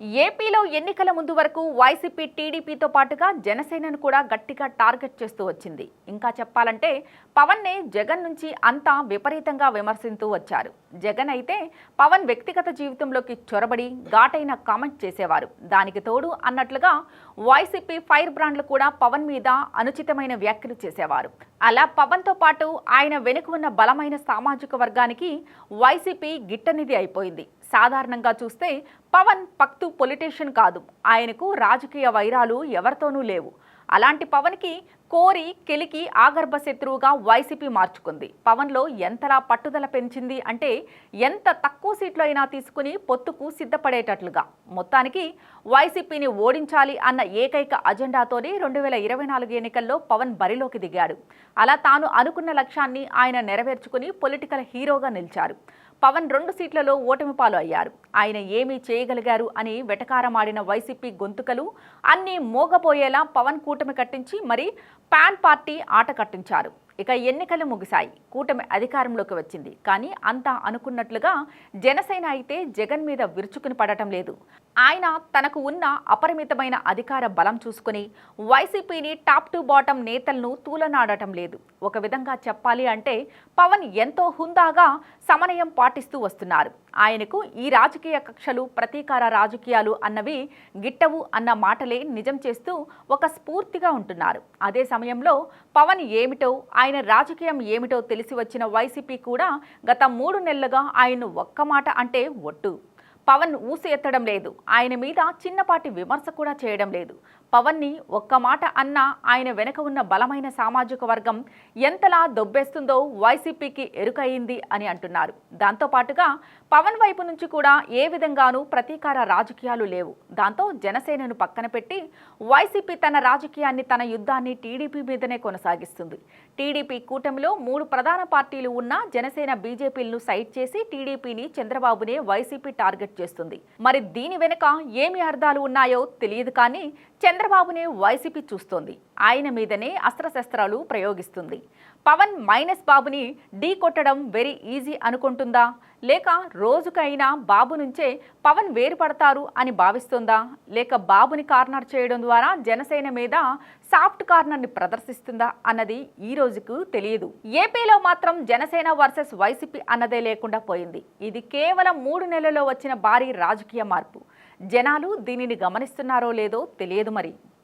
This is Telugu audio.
ఏపీలో ఎన్నికల ముందు వరకు వైసీపీ టీడీపీతో పాటుగా జనసేనను కూడా గట్టిగా టార్గెట్ చేస్తూ వచ్చింది. ఇంకా చెప్పాలంటే పవన్నే జగన్ నుంచి అంతా విపరీతంగా విమర్శిస్తూ వచ్చారు. జగన్ అయితే పవన్ వ్యక్తిగత జీవితంలోకి చొరబడి ఘాటైన కామెంట్ చేసేవారు. దానికి తోడు అన్నట్లుగా వైసీపీ ఫైర్ బ్రాండ్లు కూడా పవన్ మీద అనుచితమైన వ్యాఖ్యలు చేసేవారు. అలా పవన్తో పాటు ఆయన వెనుక ఉన్న బలమైన సామాజిక వర్గానికి వైసీపీ గిట్టనిది అయిపోయింది. సాధారణంగా చూస్తే పవన్ పక్తు పొలిటీషియన్ కాదు. ఆయనకు రాజకీయ వైరాలు ఎవరితోనూ లేవు. అలాంటి పవన్కి కోరి కెలికి ఆగర్భ శత్రువుగా వైసీపీ మార్చుకుంది. పవన్లో ఎంతలా పట్టుదల పెంచింది అంటే ఎంత తక్కువ సీట్లు అయినా తీసుకుని పొత్తుకు సిద్ధపడేటట్లుగా. మొత్తానికి వైసీపీని ఓడించాలి అన్న ఏకైక అజెండాతోనే రెండు వేల ఇరవై నాలుగు ఎన్నికల్లో పవన్ బరిలోకి దిగాడు. అలా తాను అనుకున్న లక్ష్యాన్ని ఆయన నెరవేర్చుకుని పొలిటికల్ హీరోగా నిలిచారు. పవన్ రెండు సీట్లలో ఓటమి పాలు అయ్యారు ఆయన ఏమీ చేయగలిగారు అని వెటకారమాడిన వైసీపీ గొంతుకలు అన్నీ మోగపోయేలా పవన్ కూటమి కట్టించి మరి పాన్ పార్టీ ఆట కట్టించారు. ఇక ఎన్నికలు ముగిశాయి. కూటమి అధికారంలోకి వచ్చింది. కానీ అంతా అనుకున్నట్లుగా జనసేన అయితే జగన్ మీద విరుచుకుని పడటం లేదు. ఆయన తనకు ఉన్న అపరిమితమైన అధికార బలం చూసుకుని వైసీపీని టాప్ టు బాటం నేతలను తూలనాడటం లేదు. ఒక విధంగా చెప్పాలి అంటే పవన్ ఎంతో హుందాగా సమన్వయం పాటిస్తూ వస్తున్నారు. ఆయనకు ఈ రాజకీయ కక్షలు ప్రతీకార రాజకీయాలు అన్నవి గిట్టవు అన్న మాటలే నిజం చేస్తూ ఒక స్ఫూర్తిగా ఉంటున్నారు. అదే సమయంలో పవన్ ఏమిటో ఆయన రాజకీయం ఏమిటో తెలిసి వచ్చిన వైసీపీ కూడా గత మూడు నెలలుగా ఆయన్ను ఒక్క మాట అంటే ఒట్టు. పవన్ ఊసి ఎత్తడం లేదు. ఆయన మీద చిన్నపాటి విమర్శ కూడా చేయడం లేదు. పవన్ని ఒక్క మాట అన్నా ఆయన వెనక ఉన్న బలమైన సామాజిక వర్గం ఎంతలా దొబ్బేస్తుందో వైసీపీకి ఎరుకయింది అని అంటున్నారు. దాంతోపాటుగా పవన్ వైపు నుంచి కూడా ఏ విధంగానూ ప్రతీకార రాజకీయాలు లేవు. దాంతో జనసేనను పక్కన పెట్టి వైసీపీ తన రాజకీయాన్ని తన యుద్ధాన్ని టీడీపీ మీదనే కొనసాగిస్తుంది. టీడీపీ కూటమిలో మూడు ప్రధాన పార్టీలు ఉన్న జనసేన బీజేపీలను సైట్ చేసి టీడీపీని చంద్రబాబునే వైసీపీ టార్గెట్ చేస్తుంది. మరి దీని వెనుక ఏమి అర్థాలు ఉన్నాయో తెలియదు కానీ చంద్రబాబునే వైసీపీ చూస్తోంది. ఆయన మీదనే అస్త్రశస్త్రాలు ప్రయోగిస్తుంది. పవన్ మైనస్ బాబుని ఢీ కొట్టడం వెరీ ఈజీ అనుకుంటుందా? లేక రోజుకైనా బాబు నుంచే పవన్ వేరుపడతారు అని భావిస్తుందా? లేక బాబుని కార్నర్ చేయడం ద్వారా జనసేన మీద సాఫ్ట్ కార్నర్ని ప్రదర్శిస్తుందా అన్నది ఈ రోజుకు తెలియదు. ఏపీలో మాత్రం జనసేన వర్సెస్ వైసీపీ అన్నదే లేకుండా పోయింది. ఇది కేవలం మూడు నెలల్లో వచ్చిన భారీ రాజకీయ మార్పు. జనాలు దీనిని గమనిస్తున్నారో లేదో తెలియదు మరి.